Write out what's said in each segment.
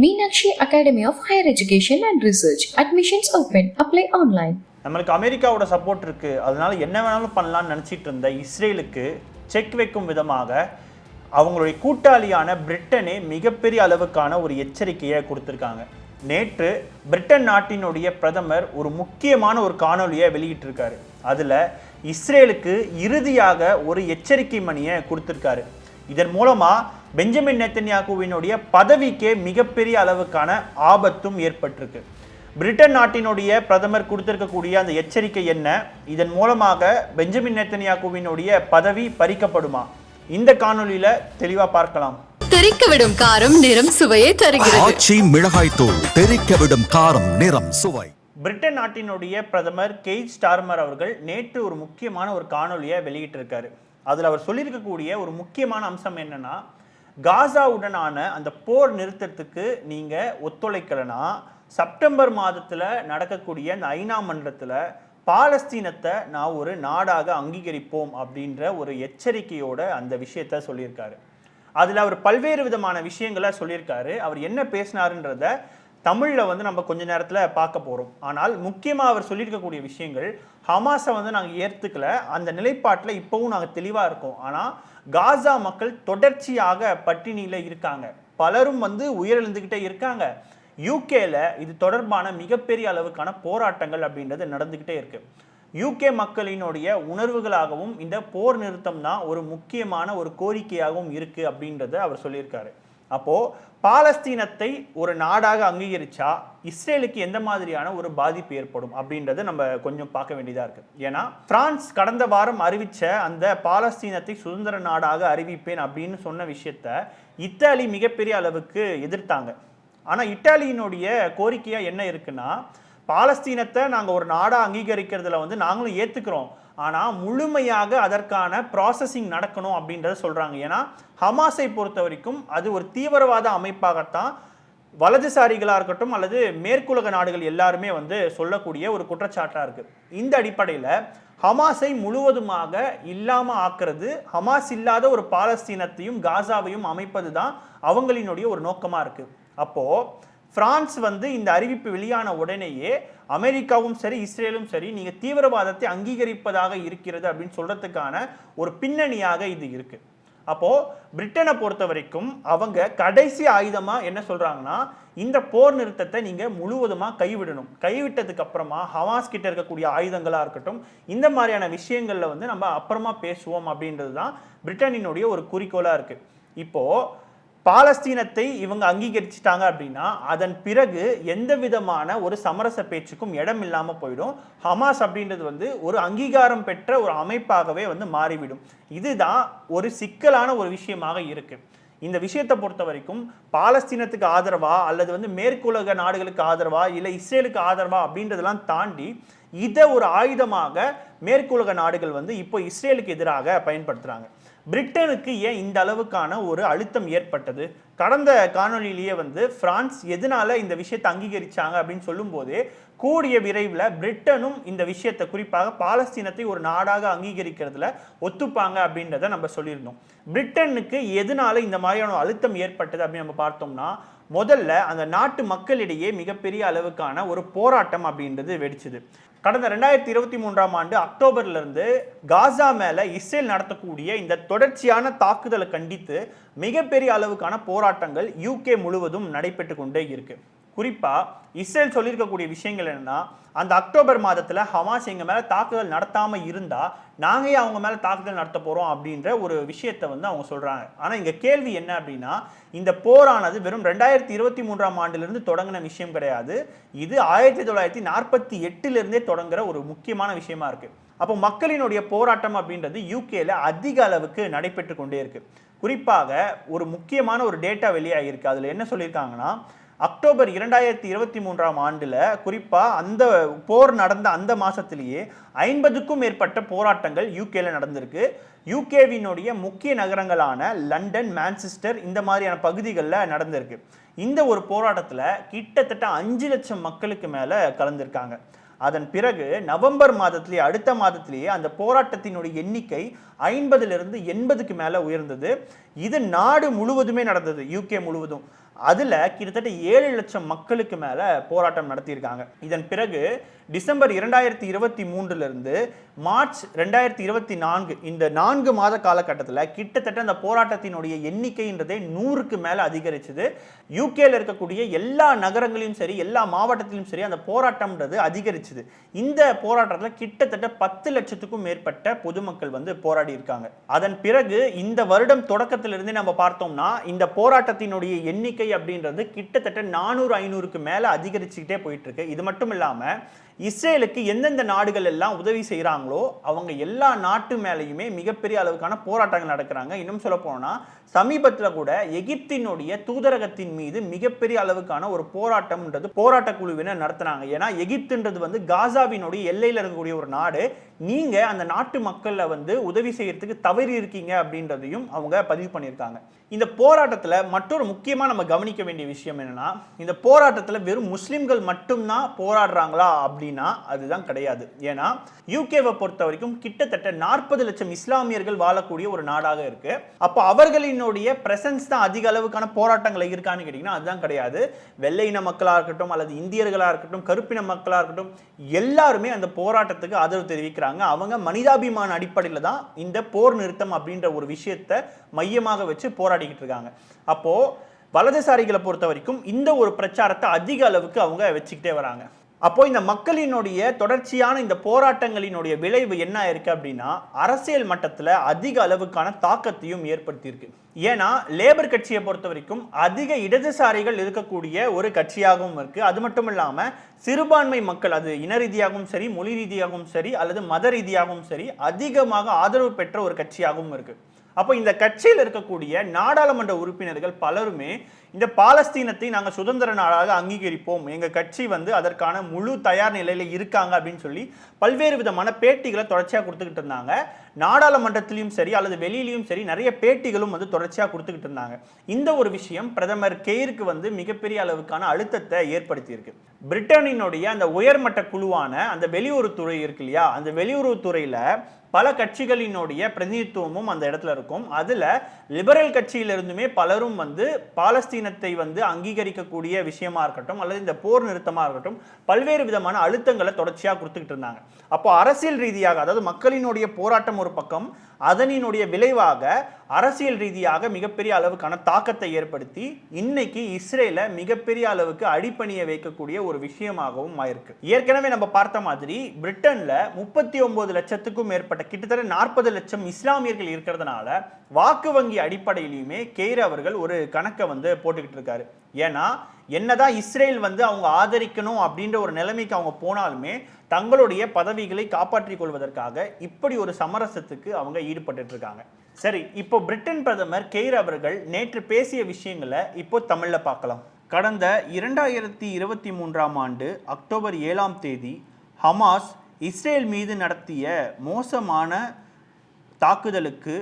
Meenakshi academy of higher education and research admissions open. Apply online நம்மளுக்கு அமெரிக்காவோட support இருக்கு. அதனால என்ன வேணாலும் பண்ணலாம்னு நினச்சிட்டு இருந்த இஸ்ரேலுக்கு செக் வைக்கும் விதமாக அவங்களுடைய கூட்டாளியான பிரிட்டனே மிகப்பெரிய அளவுக்கான ஒரு எச்சரிக்கையை கொடுத்துருக்காங்க. நேற்று பிரிட்டன் நாட்டினுடைய பிரதமர் ஒரு முக்கியமான ஒரு காணொலியை வெளியிட்டிருக்காரு. அதில் இஸ்ரேலுக்கு இறுதியாக ஒரு எச்சரிக்கை மணியை கொடுத்துருக்காரு. இதன் மூலமா பெஞ்சமின் நெத்தன்யாகுவினுடைய பதவிக்கே மிகப்பெரிய அளவுக்கான ஆபத்தும் ஏற்பட்டிருக்கு. பிரிட்டன் நாட்டினுடைய பிரதமர் கொடுத்திருக்கக்கூடிய அந்த எச்சரிக்கை என்ன? இதன் மூலமாக பெஞ்சமின் நெத்தன்யாகுவினுடைய பதவி பறிக்கப்படுமா? இந்த காணொளியில தெளிவா பார்க்கலாம். தெறிக்க விடும் காரம் நிறம் சுவையை தருகிறது. ஆச்சி மிளகாய் தூள் தெறிக்க விடும் காரம் நிறம் சுவை. பிரிட்டன் நாட்டினுடைய பிரதமர் கெய்ட் ஸ்டார்மர் அவர்கள் நேற்று ஒரு முக்கியமான ஒரு காணொலியை வெளியிட்டிருக்காரு. அதில் அவர் சொல்லியிருக்கக்கூடிய ஒரு முக்கியமான அம்சம் என்னன்னா காசாவுடனான அந்த போர் நிறுத்தத்துக்கு நீங்கள் ஒத்துழைக்கலைன்னா செப்டம்பர் மாதத்தில் நடக்கக்கூடிய அந்த ஐநா மன்றத்தில் பாலஸ்தீனத்தை நான் ஒரு நாடாக அங்கீகரிப்போம் அப்படின்ற ஒரு எச்சரிக்கையோட அந்த விஷயத்த சொல்லியிருக்காரு. அதில் அவர் பல்வேறு விதமான விஷயங்களை சொல்லியிருக்காரு. அவர் என்ன பேசினாருன்றத தமிழில் வந்து நம்ம கொஞ்ச நேரத்தில் பார்க்க போகிறோம் ஆனால் முக்கியமாக அவர் சொல்லியிருக்கக்கூடிய விஷயங்கள் ஹமாஸை வந்து நாங்கள் ஏற்றுக்கல அந்த நிலைப்பாட்டில் இப்போவும் நாங்கள் தெளிவாக இருக்கோம். ஆனால் காசா மக்கள் தொடர்ச்சியாக பட்டினியில் இருக்காங்க. பலரும் வந்து உயிரிழந்துக்கிட்டே இருக்காங்க. யூகேல இது தொடர்பான மிகப்பெரிய அளவுக்கான போராட்டங்கள் அப்படின்றது நடந்துக்கிட்டே இருக்கு. யூகே மக்களினுடைய உணர்வுகளாகவும் இந்த போர் நிறுத்தம் தான் ஒரு முக்கியமான ஒரு கோரிக்கையாகவும் இருக்கு அப்படின்றத அவர் சொல்லியிருக்காரு. அப்போது பாலஸ்தீனத்தை ஒரு நாடாக அங்கீகரித்தா இஸ்ரேலுக்கு எந்த மாதிரியான ஒரு பாதிப்பு ஏற்படும் அப்படின்றத நம்ம கொஞ்சம் பார்க்க வேண்டியதாக இருக்குது ஏன்னா பிரான்ஸ் கடந்த வாரம் அறிவித்த அந்த பாலஸ்தீனத்தை சுதந்திர நாடாக அறிவிப்பேன் அப்படின்னு சொன்ன விஷயத்த இத்தாலி மிகப்பெரிய அளவுக்கு எதிர்த்தாங்க. ஆனால் இட்டாலியினுடைய கோரிக்கையாக என்ன இருக்குன்னா பாலஸ்தீனத்தை நாங்கள் ஒரு நாடாக அங்கீகரிக்கிறதுல வந்து நாங்களும் ஏற்றுக்கிறோம் ஆனால் முழுமையாக அதற்கான ப்ராசஸிங் நடக்கணும் அப்படின்றத சொல்கிறாங்க ஏன்னா ஹமாஸை பொறுத்த வரைக்கும் அது ஒரு தீவிரவாத அமைப்பாகத்தான் வலதுசாரிகளாக இருக்கட்டும் அல்லது மேற்குலக நாடுகள் எல்லாருமே வந்து சொல்லக்கூடிய ஒரு குற்றச்சாட்டாக இருக்குது இந்த அடிப்படையில் ஹமாஸை முழுவதுமாக இல்லாமல் ஆக்குறது ஹமாஸ் இல்லாத ஒரு பாலஸ்தீனத்தையும் காசாவையும் அமைப்பது தான் அவங்களினுடைய ஒரு நோக்கமாக இருக்குது அப்போது பிரான்ஸ் வந்து இந்த அறிவிப்பு வெளியான உடனேயே அமெரிக்காவும் சரி இஸ்ரேலும் சரி நீங்க தீவிரவாதத்தை அங்கீகரிப்பதாக இருக்கிறது அப்படின்னு சொல்றதுக்கான ஒரு பின்னணியாக இது இருக்கு. அப்போ பிரிட்டனை பொறுத்த வரைக்கும் அவங்க கடைசி ஆயுதமா என்ன சொல்றாங்கன்னா இந்த போர் நிறுத்தத்தை நீங்க முழுவதுமா கைவிடணும். கைவிட்டதுக்கு அப்புறமா ஹவாஸ் கிட்ட இருக்கக்கூடிய ஆயுதங்களா இருக்கட்டும் இந்த மாதிரியான விஷயங்கள்ல வந்து நம்ம அப்புறமா பேசுவோம் அப்படின்றது தான் பிரிட்டனினுடைய ஒரு குறிக்கோளா இருக்கு. இப்போ பாலஸ்தீனத்தை இவங்க அங்கீகரிச்சிட்டாங்க அப்படின்னா அதன் பிறகு எந்த விதமான ஒரு சமரச பேச்சுக்கும் இடம் இல்லாமல் போயிடும். ஹமாஸ் அப்படின்றது வந்து ஒரு அங்கீகாரம் பெற்ற ஒரு அமைப்பாகவே வந்து மாறிவிடும். இதுதான் ஒரு சிக்கலான ஒரு விஷயமாக இருக்கு. இந்த விஷயத்தை பொறுத்த வரைக்கும் பாலஸ்தீனத்துக்கு ஆதரவா அல்லது வந்து மேற்குலக நாடுகளுக்கு ஆதரவா இல்லை இஸ்ரேலுக்கு ஆதரவா அப்படின்றதெல்லாம் தாண்டி இதை ஒரு ஆயுதமாக மேற்குலக நாடுகள் வந்து இப்போ இஸ்ரேலுக்கு எதிராக பயன்படுத்துகிறாங்க பிரிட்டனுக்கு ஏன் இந்த அளவுக்கான ஒரு அழுத்தம் ஏற்பட்டது? கடந்த காணொளியிலேயே வந்து பிரான்ஸ் எதனால இந்த விஷயத்தை அங்கீகரிச்சாங்க அப்படின்னு சொல்லும்போது கூடிய விரைவில் பிரிட்டனும் இந்த விஷயத்தை குறிப்பாக பாலஸ்தீனத்தை ஒரு நாடாக அங்கீகரிக்கிறதுல ஒத்துப்பாங்க அப்படின்றத நம்ம சொல்லியிருந்தோம். பிரிட்டனுக்கு எதனால இந்த மாதிரியான அழுத்தம் ஏற்பட்டது அப்படின்னு நம்ம பார்த்தோம்னா முதல்ல அந்த நாட்டு மக்களிடையே மிகப்பெரிய அளவுக்கான ஒரு போராட்டம் அப்படின்றது வெடிச்சுது. கடந்த ரெண்டாயிரத்தி இருபத்தி மூன்றாம் ஆண்டு அக்டோபர்ல இருந்து காசா மேல இஸ்ரேல் நடத்தக்கூடிய இந்த தொடர்ச்சியான தாக்குதலை கண்டித்து மிகப்பெரிய அளவுக்கான போராட்டங்கள் யூகே முழுவதும் நடைபெற்று கொண்டே இருக்கு. குறிப்பாக இஸ்ரேல் சொல்லியிருக்கக்கூடிய விஷயங்கள் என்னென்னா அந்த அக்டோபர் மாதத்தில் ஹமாஸ் எங்கள் மேலே தாக்குதல் நடத்தாமல் இருந்தால் நாங்களே அவங்க மேலே தாக்குதல் நடத்த போகிறோம் அப்படின்ற ஒரு விஷயத்தை வந்து அவங்க சொல்கிறாங்க ஆனால் இங்கே கேள்வி என்ன அப்படின்னா இந்த போரானது வெறும் ரெண்டாயிரத்தி இருபத்தி மூன்றாம் ஆண்டிலிருந்து தொடங்கின விஷயம் கிடையாது. இது ஆயிரத்தி தொள்ளாயிரத்தி நாற்பத்தி எட்டிலிருந்தே தொடங்குற ஒரு முக்கியமான விஷயமா இருக்குது அப்போ மக்களினுடைய போராட்டம் அப்படின்றது யூகேல அதிக அளவுக்கு நடைபெற்று கொண்டே இருக்குது குறிப்பாக ஒரு முக்கியமான ஒரு டேட்டா வெளியாகிருக்கு அதில் என்ன சொல்லியிருக்காங்கன்னா அக்டோபர் இரண்டாயிரத்தி இருபத்தி மூன்றாம் ஆண்டில் குறிப்பாக அந்த போர் நடந்த அந்த மாதத்திலேயே ஐம்பதுக்கும் மேற்பட்ட போராட்டங்கள் யூகேல நடந்திருக்கு. யூகேவினுடைய முக்கிய நகரங்களான லண்டன் மான்செஸ்டர் இந்த மாதிரியான பகுதிகளில் நடந்திருக்கு. இந்த ஒரு போராட்டத்தில் கிட்டத்தட்ட அஞ்சு லட்சம் மக்களுக்கு மேலே கலந்திருக்காங்க. அதன் பிறகு நவம்பர் மாதத்திலேயே அடுத்த மாதத்திலேயே அந்த போராட்டத்தினுடைய எண்ணிக்கை ஐம்பதுலேருந்து எண்பதுக்கு மேலே உயர்ந்தது. இது நாடு முழுவதுமே நடந்தது யூகே முழுவதும். அதில் கிட்டத்தட்ட ஏழு லட்சம் மக்களுக்கு மேலே போராட்டம் நடத்தியிருக்காங்க. இதன் பிறகு டிசம்பர் இரண்டாயிரத்தி இருபத்தி மூன்றுலேருந்து மார்ச் ரெண்டாயிரத்தி இருபத்தி நான்கு இந்த நான்கு மாத காலகட்டத்தில் கிட்டத்தட்ட அந்த போராட்டத்தினுடைய எண்ணிக்கைன்றதே நூறுக்கு மேலே அதிகரிச்சது. யூகேல இருக்கக்கூடிய எல்லா நகரங்களிலும் சரி எல்லா மாவட்டத்திலும் சரி அந்த போராட்டம்ன்றது அதிகரிச்சது. இந்த போராட்டத்தில் கிட்டத்தட்ட பத்து லட்சத்துக்கும் மேற்பட்ட பொதுமக்கள் வந்து போராடி இருக்காங்க. அதன் பிறகு இந்த வருடம் தொடக்கத்திலிருந்தே நம்ம பார்த்தோம்னா இந்த போராட்டத்தினுடைய எண்ணிக்கை அப்படின்றது கிட்டத்தட்ட நானூறு ஐநூறுக்கு மேலே அதிகரிச்சுக்கிட்டே போயிட்டு இருக்கு. இது மட்டும் இல்லாமல் இஸ்ரேலுக்கு எந்தெந்த நாடுகள் எல்லாம் உதவி செய்கிறாங்களோ அவங்க எல்லா நாட்டு மேலேயுமே மிகப்பெரிய அளவுக்கான போராட்டங்கள் நடக்கிறாங்க. இன்னும் சொல்ல போனால் சமீபத்தில் கூட எகிப்தினுடைய தூதரகத்தின் மீது மிகப்பெரிய அளவுக்கான ஒரு போராட்டம்ன்றது போராட்ட குழுவினர் நடத்தினாங்க. ஏன்னா எகிப்துன்றது வந்து காசாவினுடைய எல்லையில் இருக்கக்கூடிய ஒரு நாடு. நீங்க அந்த நாட்டு மக்களை வந்து உதவி செய்யறதுக்கு தவறி இருக்கீங்க அப்படின்றதையும் அவங்க பதிவு பண்ணியிருக்காங்க. இந்த போராட்டத்தில் மற்றொரு முக்கியமாக நம்ம கவனிக்க வேண்டிய விஷயம் என்னன்னா இந்த போராட்டத்தில் வெறும் முஸ்லிம்கள் மட்டும்தான் போராடுறாங்களா அப்படின்னா அதுதான் கிடையாது. ஏன்னா யூகேவை பொறுத்த வரைக்கும் கிட்டத்தட்ட நாற்பது லட்சம் இஸ்லாமியர்கள் வாழக்கூடிய ஒரு நாடாக இருக்கு. அப்போ அவர்களினுடைய பிரசன்ஸ் தான் அதிக அளவுக்கான போராட்டங்கள் இருக்கான்னு கேட்டிங்கன்னா அதுதான் கிடையாது. வெள்ளை இன மக்களாக இருக்கட்டும் அல்லது இந்தியர்களாக இருக்கட்டும் கருப்பின மக்களாக இருக்கட்டும் எல்லாருமே அந்த போராட்டத்துக்கு ஆதரவு தெரிவிக்கிறாங்க. அவங்க மனிதாபிமான அடிப்படையில் தான் இந்த போர் நிறுத்தம் அப்படின்ற ஒரு விஷயத்தை மையமாக வச்சு போராடிக்கிட்டு இருக்காங்க. அப்போ வலதுசாரிகளை பொறுத்த வரைக்கும் இந்த ஒரு பிரச்சாரத்தை அதிக அளவுக்கு அவங்க வச்சுக்கிட்டே வராங்க. அப்போ இந்த மக்களினுடைய தொடர்ச்சியான இந்த போராட்டங்களினுடைய விளைவு என்ன இருக்கு அப்படின்னா அரசியல் மட்டத்தில் அதிக அளவுக்கான தாக்கத்தையும் ஏற்படுத்தியிருக்கு. ஏன்னா லேபர் கட்சியை பொறுத்த வரைக்கும் அதிக இடதுசாரிகள் இருக்கக்கூடிய ஒரு கட்சியாகவும் இருக்கு. அது மட்டும் இல்லாமல் சிறுபான்மை மக்கள் அது இன ரீதியாகவும் சரி மொழி ரீதியாகவும் சரி அல்லது மத ரீதியாகவும் சரி அதிகமாக ஆதரவு பெற்ற ஒரு கட்சியாகவும் இருக்குது அப்போ இந்த கட்சியில் இருக்கக்கூடிய நாடாளுமன்ற உறுப்பினர்கள் பலருமே இந்த பாலஸ்தீனத்தை நாங்கள் சுதந்திர நாடாக அங்கீகரிப்போம். எங்கள் கட்சி வந்து அதற்கான முழு தயார் நிலையில் இருக்காங்க அப்படின்னு சொல்லி பல்வேறு விதமான பேட்டிகளை தொடர்ச்சியாக கொடுத்துக்கிட்டு இருந்தாங்க. நாடாளுமன்றத்திலையும் சரி அல்லது வெளியிலையும் சரி நிறைய பேட்டிகளும் வந்து தொடர்ச்சியாக கொடுத்துக்கிட்டு இருந்தாங்க. இந்த ஒரு விஷயம் பிரதமர் கெய்ருக்கு வந்து மிகப்பெரிய அளவுக்கான அழுத்தத்தை ஏற்படுத்தியிருக்கு. பிரிட்டனினுடைய அந்த உயர்மட்ட குழுவான அந்த வெளியுறவுத்துறை இருக்கு இல்லையா? அந்த வெளியுறவுத்துறையில் பல கட்சிகளினுடைய பிரதிநிதித்துவமும் அந்த இடத்துல இருக்கும். அதில் லிபரல் கட்சியிலிருந்துமே பலரும் வந்து பாலஸ்தீனத்தை வந்து அங்கீகரிக்கக்கூடிய விஷயமா இருக்கட்டும் அல்லது இந்த போர் நிறுத்தமாக இருக்கட்டும் பல்வேறு விதமான அழுத்தங்களை தொடர்ச்சியாக கொடுத்துக்கிட்டு இருந்தாங்க. அப்போ அரசியல் ரீதியாக அதாவது மக்களினுடைய போராட்டம் ஒரு பக்கம் அதனினுடைய விளைவாக அரசியல் ரீதியாக மிகப்பெரிய அளவுக்கான தாக்கத்தை ஏற்படுத்தி இன்னைக்கு இஸ்ரேல மிகப்பெரிய அளவுக்கு அடிப்பணிய வைக்கக்கூடிய ஒரு விஷயமாகவும் ஆயிருக்கு. ஏற்கனவே நம்ம பார்த்த மாதிரி பிரிட்டன்ல முப்பத்தி ஒன்பது லட்சத்துக்கும் மேற்பட்ட கிட்டத்தட்ட நாற்பது லட்சம் இஸ்லாமியர்கள் இருக்கிறதுனால வாக்கு வங்கி அடிப்படையிலையுமே கெய்ர் அவர்கள் ஒரு கணக்கை வந்து போட்டுக்கிட்டு இருக்காரு. ஏன்னா என்னதான் இஸ்ரேல் வந்து அவங்க ஆதரிக்கணும் அப்படின்ற ஒரு நிலைமைக்கு அவங்க போனாலுமே தங்களுடைய பதவிகளை காப்பாற்றிக் கொள்வதற்காக இப்படி ஒரு சமரசத்துக்கு அவங்க ஈடுபட்டு இருக்காங்க. சரி இப்போ பிரிட்டன் பிரதமர் கெய்ர் அவர்கள் நேற்று பேசிய விஷயங்களை இப்போ தமிழில் பார்க்கலாம். கடந்த இரண்டாயிரத்தி இருபத்தி மூன்றாம் ஆண்டு அக்டோபர் ஏழாம் தேதி ஹமாஸ் இஸ்ரேல் மீது நடத்திய மோசமான தாக்குதலுக்கு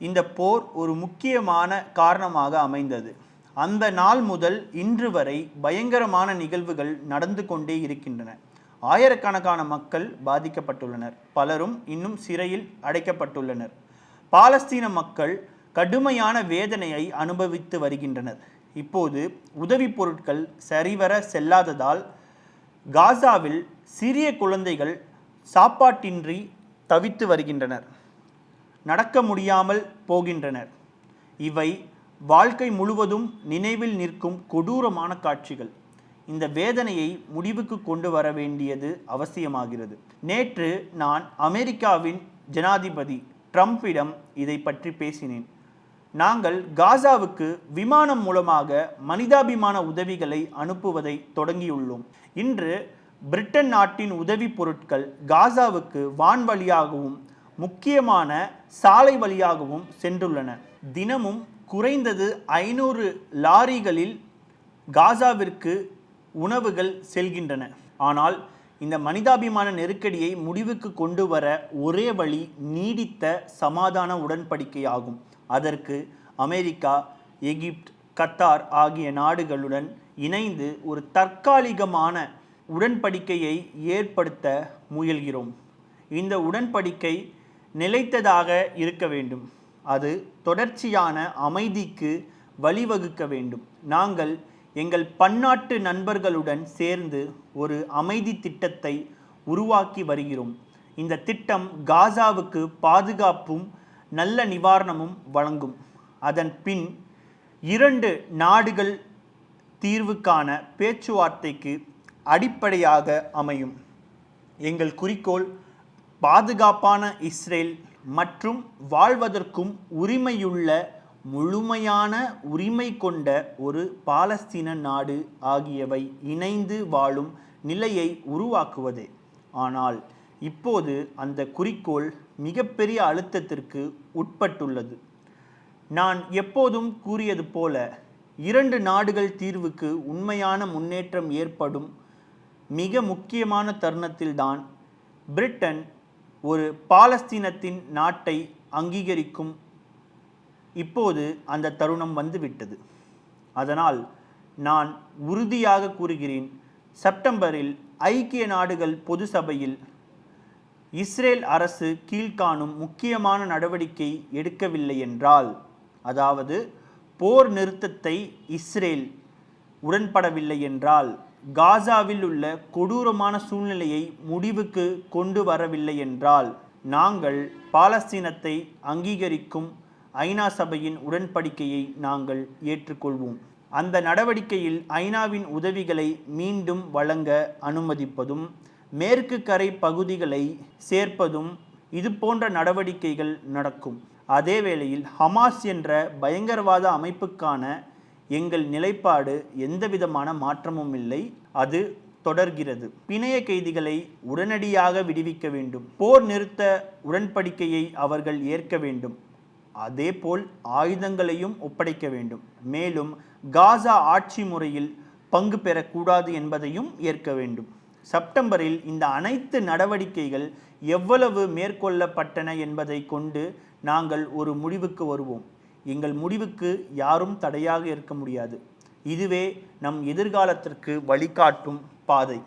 இந்த போர் ஒரு முக்கியமான காரணமாக அமைந்தது. அந்த நாள் முதல் இன்று வரை பயங்கரமான நிகழ்வுகள் நடந்து கொண்டே இருக்கின்றன. ஆயிரக்கணக்கான மக்கள் பாதிக்கப்பட்டுள்ளனர். பலரும் இன்னும் சிறையில் அடைக்கப்பட்டுள்ளனர். பாலஸ்தீன மக்கள் கடுமையான வேதனையை அனுபவித்து வருகின்றனர். இப்போது உதவிப் பொருட்கள் சரிவர செல்லாததால் காசாவில் சிறிய குழந்தைகள் சாப்பாட்டின்றி தவித்து வருகின்றனர். நடக்க முடியாமல் போகின்றனர். இவை வாழ்க்கை முழுவதும் நினைவில் நிற்கும் கொடூரமான காட்சிகள். இந்த வேதனையை முடிவுக்கு கொண்டு வர வேண்டியது அவசியமாகிறது. நேற்று நான் அமெரிக்காவின் ஜனாதிபதி ட்ரம்ப்பிடம் இதை பற்றி பேசினேன். நாங்கள் காசாவுக்கு விமானம் மூலமாக மனிதாபிமான உதவிகளை அனுப்புவதை தொடங்கியுள்ளோம். இன்று பிரிட்டன் நாட்டின் உதவி பொருட்கள் காசாவுக்கு வான் வழியாகவும் முக்கியமான சாலை வழியாகவும் சென்றுள்ளன. தினமும் குறைந்தது ஐநூறு லாரிகளில் காசாவிற்கு உணவுகள் செல்கின்றன. ஆனால் இந்த மனிதாபிமான நெருக்கடியை முடிவுக்கு கொண்டு வர ஒரே வழி நீடித்த சமாதான உடன்படிக்கை ஆகும் அதற்கு அமெரிக்கா எகிப்த் கத்தார் ஆகிய நாடுகளுடன் இணைந்து ஒரு தற்காலிகமான உடன்படிக்கையை ஏற்படுத்த முயல்கிறோம். இந்த உடன்படிக்கை நிலைத்ததாக இருக்க வேண்டும். அது தொடர்ச்சியான அமைதிக்கு வழிவகுக்க வேண்டும். நாங்கள் எங்கள் பன்னாட்டு நண்பர்களுடன் சேர்ந்து ஒரு அமைதி திட்டத்தை உருவாக்கி வருகிறோம். இந்த திட்டம் காசாவுக்கு பாதுகாப்பும் நல்ல நிவாரணமும் வழங்கும். அதன் பின் இரண்டு நாடுகள் தீர்வுக்கான பேச்சுவார்த்தைக்கு அடிப்படையாக அமையும். எங்கள் குறிக்கோள் பாதுகாப்பான இஸ்ரேல் மற்றும் வாழ்வதற்கும் உரிமையுள்ள முழுமையான உரிமை கொண்ட ஒரு பாலஸ்தீன நாடு ஆகியவை இணைந்து வாழும் நிலையை உருவாக்குவது. ஆனால் இப்போது அந்த குறிக்கோள் மிகப்பெரிய அழுத்தத்திற்கு உட்பட்டுள்ளது. நான் எப்போதும் கூறியது போல இரண்டு நாடுகள் தீர்வுக்கு உண்மையான முன்னேற்றம் ஏற்படும் மிக முக்கியமான தருணத்தில்தான் பிரிட்டன் ஒரு பாலஸ்தீனத்தின் நாட்டை அங்கீகரிக்கும் இப்போது அந்த தருணம் வந்துவிட்டது. அதனால் நான் உறுதியாக கூறுகிறேன் செப்டம்பரில் ஐக்கிய நாடுகள் பொது சபையில் இஸ்ரேல் அரசு கீழ்காணும் முக்கியமான நடவடிக்கை எடுக்கவில்லை என்றால் அதாவது போர் நிறுத்தத்தை இஸ்ரேல் உடன்படவில்லை என்றால் காசாவில் உள்ள கொடூரமான சூழ்நிலையை முடிவுக்கு கொண்டு வரவில்லை என்றால் நாங்கள் பாலஸ்தீனத்தை அங்கீகரிக்கும் ஐநா சபையின் உடன்படிக்கையை நாங்கள் ஏற்றுக்கொள்வோம். அந்த நடவடிக்கையில் ஐநாவின் உதவிகளை மீண்டும் வழங்க அனுமதிப்பதும் மேற்கு கரை பகுதிகளை சேர்ப்பதும் இது போன்ற நடவடிக்கைகள் நடக்கும். அதே வேளையில் ஹமாஸ் என்ற பயங்கரவாத அமைப்புக்கான எங்கள் நிலைப்பாடு எந்தவிதமான மாற்றமும் இல்லை அது தொடர்கிறது. பிணைய கைதிகளை உடனடியாக விடுவிக்க வேண்டும். போர் நிறுத்த உடன்படிக்கையை அவர்கள் ஏற்க வேண்டும். அதேபோல் ஆயுதங்களையும் ஒப்படைக்க வேண்டும். மேலும் காசா ஆட்சி முறையில் பங்கு பெறக்கூடாது என்பதையும் ஏற்க வேண்டும். செப்டம்பரில் இந்த அனைத்து நடவடிக்கைகள் எவ்வளவு மேற்கொள்ளப்பட்டன என்பதை கொண்டு நாங்கள் ஒரு முடிவுக்கு வருவோம். எங்கள் முடிவுக்கு யாரும் தடையாக இருக்க முடியாது. இதுவே நம் எதிர்காலத்திற்கு வழிகாட்டும் பாதை.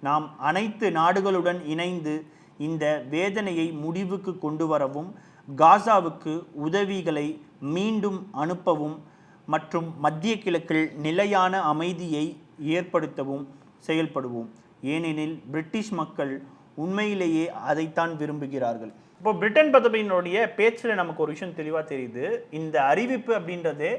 நாம் அனைத்து நாடுகளுடன் இணைந்து இந்த வேதனையை முடிவுக்கு கொண்டு வரவும் காசாவுக்கு உதவிகளை மீண்டும் அனுப்பவும் மற்றும் மத்திய கிழக்கில் நிலையான அமைதியை ஏற்படுத்தவும் செயல்படுவோம். ஏனெனில் பிரிட்டிஷ் மக்கள் உண்மையிலேயே அதைத்தான் விரும்புகிறார்கள். இப்போ பிரிட்டன் பதவியினுடைய பேச்சில் நமக்கு ஒரு விஷயம் தெளிவாக தெரியுது. இந்த அறிவிப்பு அப்படின்றது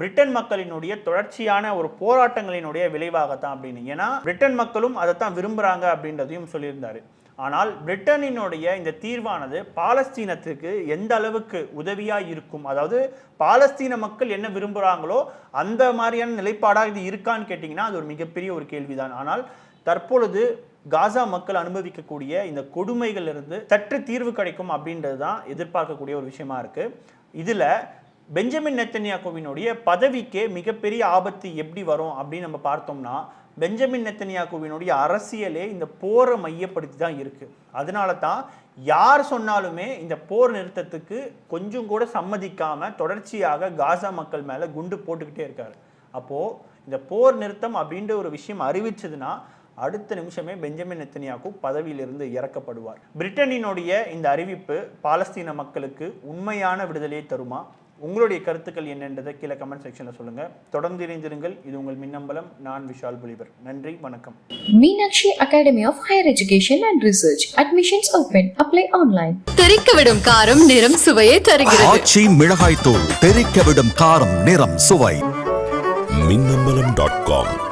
பிரிட்டன் மக்களினுடைய தொடர்ச்சியான ஒரு போராட்டங்களினுடைய விளைவாகத்தான் அப்படின்னு. ஏன்னா பிரிட்டன் மக்களும் அதைத்தான் விரும்புகிறாங்க அப்படின்றதையும் சொல்லியிருந்தார். ஆனால் பிரிட்டனினுடைய இந்த தீர்வானது பாலஸ்தீனத்துக்கு எந்த அளவுக்கு உதவியாக இருக்கும்? அதாவது பாலஸ்தீன மக்கள் என்ன விரும்புகிறாங்களோ அந்த மாதிரியான நிலைப்பாடாக இது இருக்கான்னு கேட்டிங்கன்னா அது ஒரு மிகப்பெரிய ஒரு கேள்விதான். ஆனால் தற்பொழுது காசா மக்கள் அனுபவிக்கக்கூடிய இந்த கொடுமைகளிலிருந்து சற்று தீர்வு கிடைக்கும் அப்படின்றது தான் எதிர்பார்க்கக்கூடிய ஒரு விஷயமா இருக்கு. இதில் பெஞ்சமின் நெத்தன்யாகோவினுடைய பதவிக்கே மிகப்பெரிய ஆபத்து எப்படி வரும் அப்படின்னு நம்ம பார்த்தோம்னா பெஞ்சமின் நெத்தன்யாகோவினுடைய அரசியலே இந்த போரை மையப்படுத்தி தான் இருக்கு. அதனால தான் யார் சொன்னாலுமே இந்த போர் நிறுத்தத்துக்கு கொஞ்சம் கூட சம்மதிக்காம தொடர்ச்சியாக காசா மக்கள் மேலே குண்டு போட்டுக்கிட்டே இருக்காரு. அப்போ இந்த போர் நிறுத்தம் அப்படின்ற ஒரு விஷயம் அறிவிச்சதுன்னா அடுத்த நிமிஷமே பெஞ்சமின் நெத்தனியாக்கு பதவியிலிருந்து இறக்கப்படுவார். பிரிட்டனினுடைய இந்த அறிவிப்பு பாலஸ்தீன மக்களுக்கு உண்மையான விடுதலையை தருமா? உங்களுடைய கருத்துக்கள் என்னன்றதை கீழே கமெண்ட் செக்ஷனில் சொல்லுங்க. தொடர்ந்து இணைந்திருங்கள். இது உங்கள் மின்னம்பலம். நான் விஷால் புலிவர் நன்றி வணக்கம். Meenakshi Academy of Higher Education and Research. Admissions open. Apply online. தெறிக்க விடும் காரம் நிறம் சுவையை தருகிறது. ஆச்சி மிளகாய் தூள் தெறிக்க விடும் காரம் நிறம் சுவை. Minnambalam dot com